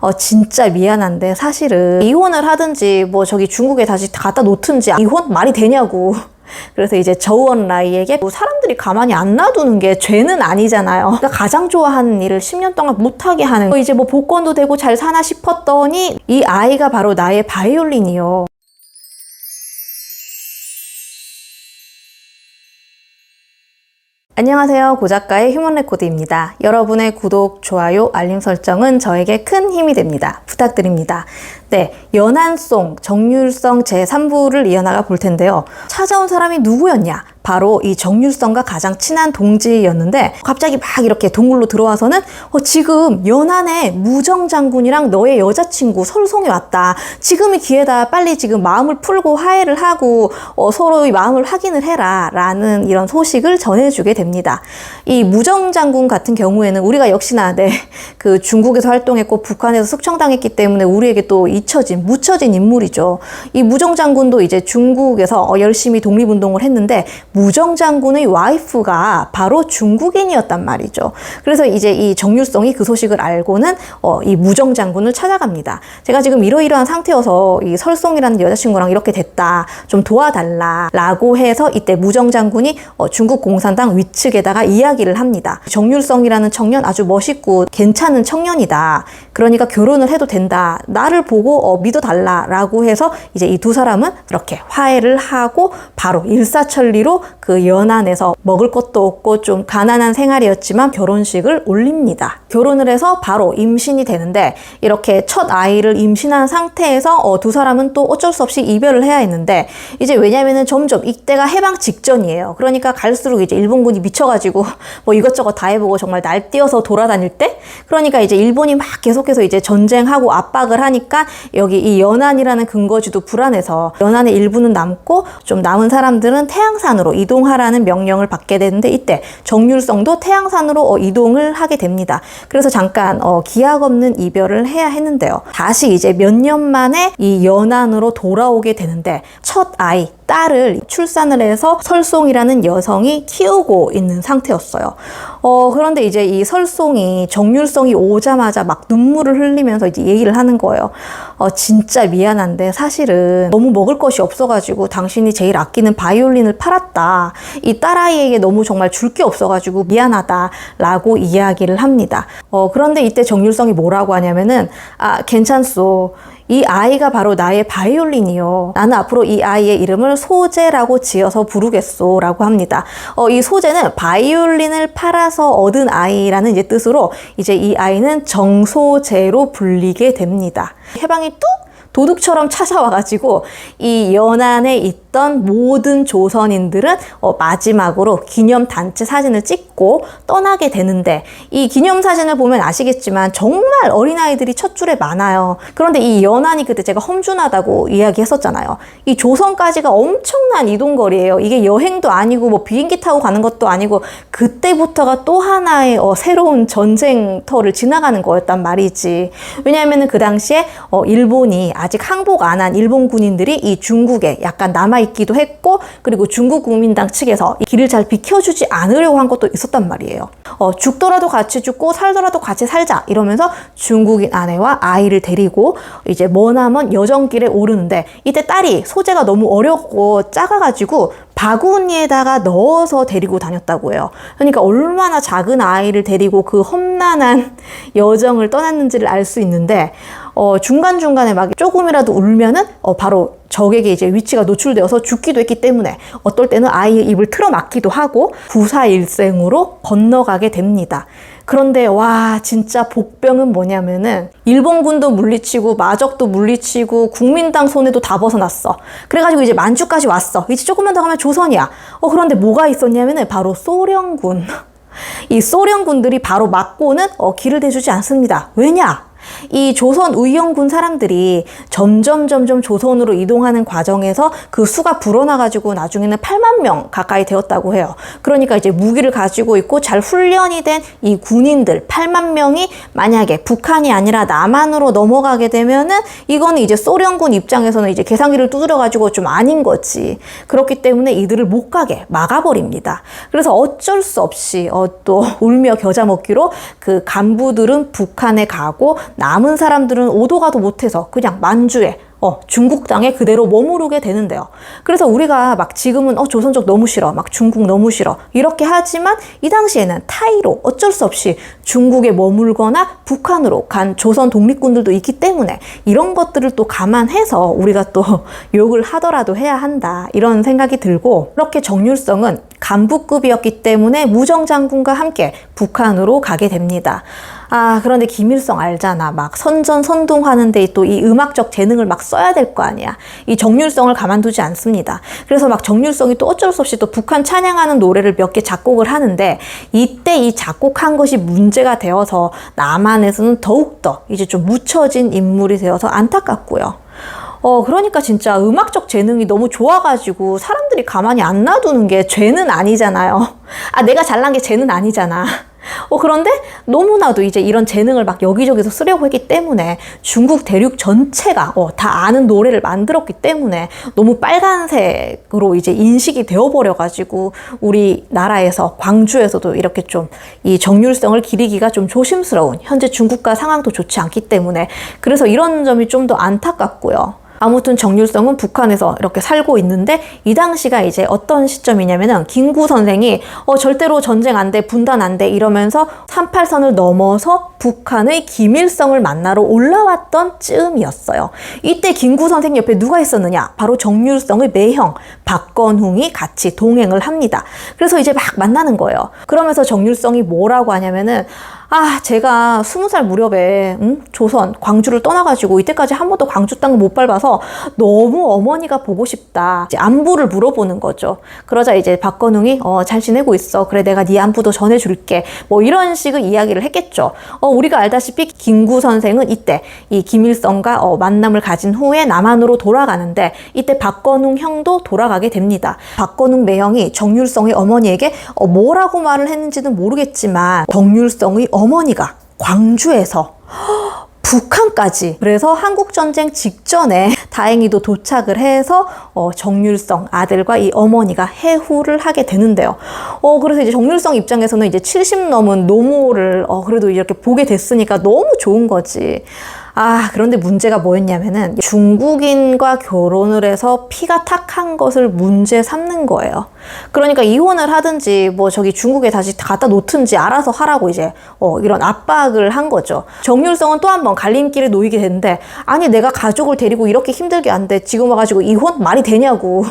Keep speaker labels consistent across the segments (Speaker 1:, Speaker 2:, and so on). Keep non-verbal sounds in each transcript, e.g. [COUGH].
Speaker 1: 어, 진짜 미안한데 사실은 이혼을 하든지 뭐 저기 중국에 다시 갖다 놓든지 이혼 말이 되냐고. [LAUGHS] 그래서 이제 저우원 라이에게 뭐 사람들이 가만히 안 놔두는 게 죄는 아니잖아요. 그러니까 가장 좋아하는 일을 10년 동안 못하게 하는 거. 이제 뭐 복권도 되고 잘 사나 싶었더니 이 아이가 바로 나의 바이올린이요. 안녕하세요. 고작가의 휴먼 레코드입니다. 여러분의 구독, 좋아요, 알림 설정은 저에게 큰 힘이 됩니다. 부탁드립니다. 네, 연한송 정률성 제3부를 이어나가 볼 텐데요. 찾아온 사람이 누구였냐? 바로 이 정률성과 가장 친한 동지였는데 갑자기 막 이렇게 동굴로 들어와서는 어, 지금 연한의 무정 장군이랑 너의 여자친구 설송이 왔다. 지금이 기회다. 빨리 지금 마음을 풀고 화해를 하고 어, 서로의 마음을 확인을 해라. 라는 이런 소식을 전해주게 됩니다. 이 무정 장군 같은 경우에는 우리가 역시나 네, 그 중국에서 활동했고 북한에서 숙청당했기 때문에 우리에게 또 잊혀진, 묻혀진 인물이죠. 이 무정 장군도 이제 중국에서 어, 열심히 독립운동을 했는데 무정 장군의 와이프가 바로 중국인이었단 말이죠. 그래서 이제 이 정률성이 그 소식을 알고는 어, 이 무정 장군을 찾아갑니다. 제가 지금 이러이러한 상태여서 이 설송이라는 여자친구랑 이렇게 됐다. 좀 도와달라. 라고 해서 이때 무정 장군이 어, 중국 공산당 위측에다가 이야기를 합니다. 정률성이라는 청년 아주 멋있고 괜찮은 청년이다. 그러니까 결혼을 해도 된다. 나를 보고 어, 믿어달라. 라고 해서 이제 이 두 사람은 이렇게 화해를 하고 바로 일사천리로 그 연안에서 먹을 것도 없고 좀 가난한 생활이었지만 결혼식을 올립니다. 결혼을 해서 바로 임신이 되는데 이렇게 첫 아이를 임신한 상태에서 어, 두 사람은 또 어쩔 수 없이 이별을 해야 했는데 이제 왜냐면은 점점 이때가 해방 직전이에요. 그러니까 갈수록 이제 일본군이 미쳐가지고 [LAUGHS] 뭐 이것저것 다 해보고 정말 날뛰어서 돌아다닐 때 그러니까 이제 일본이 막 계속해서 이제 전쟁하고 압박을 하니까 여기 이 연안이라는 근거지도 불안해서 연안의 일부는 남고 좀 남은 사람들은 태양산으로 이동하라는 명령을 받게 되는데 이때 정률성도 태양산으로 어, 이동을 하게 됩니다. 그래서 잠깐 어, 기약 없는 이별을 해야 했는데요. 다시 이제 몇 년 만에 이 연안으로 돌아오게 되는데 첫 아이 딸을 출산을 해서 설송이라는 여성이 키우고 있는 상태였어요. 어, 그런데 이제 이 설송이 정률성이 오자마자 막 눈물을 흘리면서 이제 얘기를 하는 거예요. 어, 진짜 미안한데 사실은 너무 먹을 것이 없어가지고 당신이 제일 아끼는 바이올린을 팔았다. 이 딸아이에게 너무 정말 줄 게 없어가지고 미안하다 라고 이야기를 합니다. 어, 그런데 이때 정률성이 뭐라고 하냐면은 아, 괜찮소. 이 아이가 바로 나의 바이올린이요. 나는 앞으로 이 아이의 이름을 소재라고 지어서 부르겠소. 라고 합니다. 어, 이 소재는 바이올린을 팔아서 얻은 아이라는 이제 뜻으로 이제 이 아이는 정소재로 불리게 됩니다. 해방이 뚝 도둑처럼 찾아와가지고 이 연안에 있던 모든 조선인들은 어, 마지막으로 기념 단체 사진을 찍고 떠나게 되는데 이 기념 사진을 보면 아시겠지만 정말 어린아이들이 첫 줄에 많아요. 그런데 이 연안이 그때 제가 험준하다고 이야기했었잖아요. 이 조선까지가 엄청난 이동거리예요. 이게 여행도 아니고 뭐 비행기 타고 가는 것도 아니고 그때부터가 또 하나의 어, 새로운 전쟁터를 지나가는 거였단 말이지. 왜냐하면 그 당시에 어, 일본이 아직 항복 안 한 일본 군인들이 이 중국에 약간 남아있기도 했고 그리고 중국 국민당 측에서 이 길을 잘 비켜주지 않으려고 한 것도 있었단 말이에요. 어, 죽더라도 같이 죽고 살더라도 같이 살자 이러면서 중국인 아내와 아이를 데리고 이제 머나먼 여정길에 오르는데 이때 딸이 소재가 너무 어렵고 작아가지고 바구니에다가 넣어서 데리고 다녔다고 해요. 그러니까 얼마나 작은 아이를 데리고 그 험난한 [LAUGHS] 여정을 떠났는지를 알 수 있는데 어, 중간중간에 막 조금이라도 울면은 어, 바로 적에게 이제 위치가 노출되어서 죽기도 했기 때문에 어떨 때는 아이의 입을 틀어 막기도 하고 부사일생으로 건너가게 됩니다. 그런데 와 진짜 복병은 뭐냐면은 일본군도 물리치고 마적도 물리치고 국민당 손에도 다 벗어났어. 그래가지고 이제 만주까지 왔어. 이제 조금만 더 가면 조선이야. 어 그런데 뭐가 있었냐면은 바로 소련군. [LAUGHS] 이 소련군들이 바로 막고는 어, 길을 대주지 않습니다. 왜냐? 이 조선 의영군 사람들이 점점 점점 조선으로 이동하는 과정에서 그 수가 불어나가지고 나중에는 8만 명 가까이 되었다고 해요. 그러니까 이제 무기를 가지고 있고 잘 훈련이 된 이 군인들 8만 명이 만약에 북한이 아니라 남한으로 넘어가게 되면은 이거는 이제 소련군 입장에서는 이제 계산기를 두드려가지고 좀 아닌 거지. 그렇기 때문에 이들을 못 가게 막아버립니다. 그래서 어쩔 수 없이 어, 또 울며 겨자 먹기로 그 간부들은 북한에 가고 남은 사람들은 오도 가도 못해서 그냥 만주에 어, 중국 땅에 그대로 머무르게 되는데요. 그래서 우리가 막 지금은 어, 조선족 너무 싫어. 막 중국 너무 싫어. 이렇게 하지만 이 당시에는 타이로 어쩔 수 없이 중국에 머물거나 북한으로 간 조선 독립군들도 있기 때문에 이런 것들을 또 감안해서 우리가 또 [LAUGHS] 욕을 하더라도 해야 한다. 이런 생각이 들고 그렇게 정률성은 간부급이었기 때문에 무정장군과 함께 북한으로 가게 됩니다. 아, 그런데 김일성 알잖아. 막 선전 선동하는데 또 이 음악적 재능을 막 써야 될 거 아니야. 이 정률성을 가만두지 않습니다. 그래서 막 정률성이 또 어쩔 수 없이 또 북한 찬양하는 노래를 몇 개 작곡을 하는데 이때 이 작곡한 것이 문제가 되어서 남한에서는 더욱더 이제 좀 묻혀진 인물이 되어서 안타깝고요. 어, 그러니까 진짜 음악적 재능이 너무 좋아가지고 사람들이 가만히 안 놔두는 게 죄는 아니잖아요. 아, 내가 잘난 게 죄는 아니잖아. 어, 그런데 너무나도 이제 이런 재능을 막 여기저기서 쓰려고 했기 때문에 중국 대륙 전체가 어, 다 아는 노래를 만들었기 때문에 너무 빨간색으로 이제 인식이 되어버려가지고 우리나라에서 광주에서도 이렇게 좀 이 정률성을 기리기가 좀 조심스러운 현재 중국과 상황도 좋지 않기 때문에 그래서 이런 점이 좀 더 안타깝고요. 아무튼 정률성은 북한에서 이렇게 살고 있는데 이 당시가 이제 어떤 시점이냐면은 김구 선생이 어 절대로 전쟁 안 돼, 분단 안 돼 이러면서 38선을 넘어서 북한의 김일성을 만나러 올라왔던 즈음이었어요. 이때 김구 선생 옆에 누가 있었느냐? 바로 정률성의 매형 박건웅이 같이 동행을 합니다. 그래서 이제 막 만나는 거예요. 그러면서 정률성이 뭐라고 하냐면은 아, 제가 스무 살 무렵에 응? 조선 광주를 떠나가지고 이때까지 한 번도 광주 땅을 못 밟아서 너무 어머니가 보고 싶다. 이제 안부를 물어보는 거죠. 그러자 이제 박건웅이 어, 잘 지내고 있어. 그래 내가 네 안부도 전해줄게. 뭐 이런 식의 이야기를 했겠죠. 어, 우리가 알다시피 김구 선생은 이때 이 김일성과 어, 만남을 가진 후에 남한으로 돌아가는데 이때 박건웅 형도 돌아가게 됩니다. 박건웅 매형이 정률성의 어머니에게 어, 뭐라고 말을 했는지는 모르겠지만 정률성의 어 머니가 광주에서 북한까지 그래서 한국 전쟁 직전에 다행히도 도착을 해서 어, 정률성 아들과 이 어머니가 해후를 하게 되는데요. 어 그래서 이제 정률성 입장에서는 이제 70 넘은 노모를 어, 그래도 이렇게 보게 됐으니까 너무 좋은 거지. 아, 그런데 문제가 뭐였냐면은 중국인과 결혼을 해서 피가 탁한 것을 문제 삼는 거예요. 그러니까 이혼을 하든지 뭐 저기 중국에 다시 갖다 놓든지 알아서 하라고 이제 어, 이런 압박을 한 거죠. 정률성은 또 한 번 갈림길에 놓이게 되는데 아니 내가 가족을 데리고 이렇게 힘들게 안 돼. 지금 와가지고 이혼 말이 되냐고.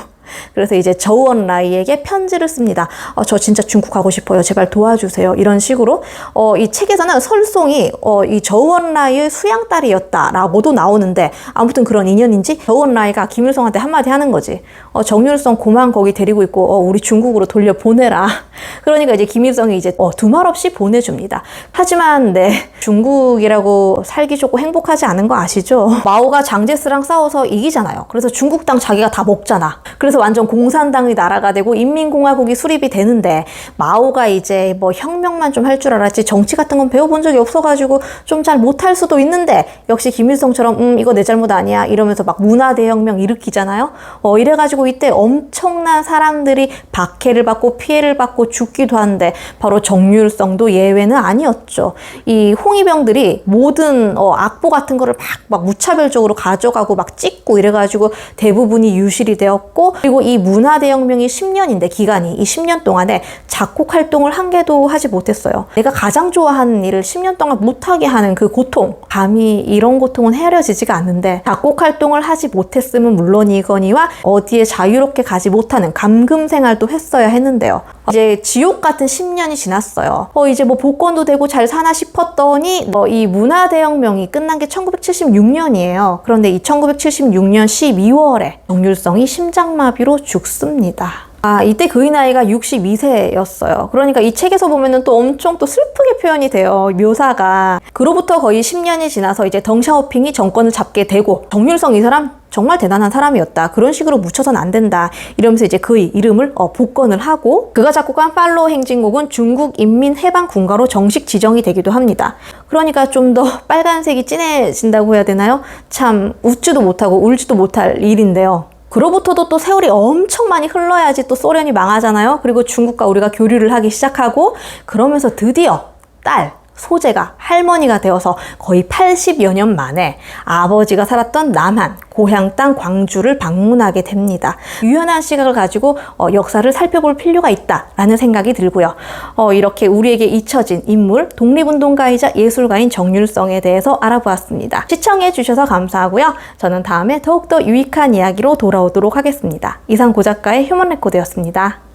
Speaker 1: 그래서 이제 저우원 라이에게 편지를 씁니다. 어, 저 진짜 중국 가고 싶어요. 제발 도와주세요. 이런 식으로 어, 이 책에서는 설송이 어, 이 저우원 라이의 수양딸이었다라고도 나오는데 아무튼 그런 인연인지 저우원 라이가 김일성한테 한마디 하는 거지. 어, 정률성 고만 거기 데리고 있고 어, 우리 중국으로 돌려 보내라. [LAUGHS] 그러니까 이제 김일성이 이제 어, 두말 없이 보내줍니다. 하지만 네 중국이라고 살기 좋고 행복하지 않은 거 아시죠? 마오가 장제스랑 싸워서 이기잖아요. 그래서 중국 땅 자기가 다 먹잖아. 그래서 완전 공산당의 나라가 되고 인민공화국이 수립이 되는데 마오가 이제 뭐 혁명만 좀 할 줄 알았지 정치 같은 건 배워본 적이 없어가지고 좀 잘 못할 수도 있는데 역시 김일성처럼 음 이거 내 잘못 아니야 이러면서 막 문화 대혁명 일으키잖아요. 어 이래가지고 이때 엄청난 사람들이 박해를 받고 피해를 받고 죽기도 하는데 바로 정률성도 예외는 아니었죠. 이 홍위병들이 모든 어, 악보 같은 거를 막, 막 무차별적으로 가져가고 막 찍고 이래가지고 대부분이 유실이 되었고 그리고 이 문화 대혁명이 10년인데 기간이 이 10년 동안에 작곡 활동을 한 개도 하지 못했어요. 내가 가장 좋아하는 일을 10년 동안 못하게 하는 그 고통 감히 이런 고통은 헤아려지지가 않는데 작곡 활동을 하지 못했음은 물론이거니와 어디에 자유롭게 가지 못하는 감금 생활도 했어야 했는데요. 이제 지옥 같은 10년이 지났어요. 어, 이제 뭐 복권도 되고 잘 사나 싶었더니 뭐이 문화대혁명이 끝난 게 1976년이에요. 그런데 이 1976년 12월에 정률성이 심장마비로 죽습니다. 아, 이때 그의 나이가 62세였어요. 그러니까 이 책에서 보면은 또 엄청 또 슬프게 표현이 돼요. 묘사가. 그로부터 거의 10년이 지나서 이제 덩샤오핑이 정권을 잡게 되고 정률성 이 사람 정말 대단한 사람이었다. 그런 식으로 묻혀선 안 된다. 이러면서 이제 그의 이름을 어, 복권을 하고 그가 작곡한 팔로우 행진곡은 중국 인민해방군가로 정식 지정이 되기도 합니다. 그러니까 좀 더 빨간색이 진해진다고 해야 되나요? 참 웃지도 못하고 울지도 못할 일인데요. 그로부터도 또 세월이 엄청 많이 흘러야지 또 소련이 망하잖아요. 그리고 중국과 우리가 교류를 하기 시작하고 그러면서 드디어 딸 소재가 할머니가 되어서 거의 80여 년 만에 아버지가 살았던 남한, 고향 땅 광주를 방문하게 됩니다. 유연한 시각을 가지고 어, 역사를 살펴볼 필요가 있다라는 생각이 들고요. 어, 이렇게 우리에게 잊혀진 인물, 독립운동가이자 예술가인 정률성에 대해서 알아보았습니다. 시청해 주셔서 감사하고요. 저는 다음에 더욱더 유익한 이야기로 돌아오도록 하겠습니다. 이상 고작가의 휴먼 레코드였습니다.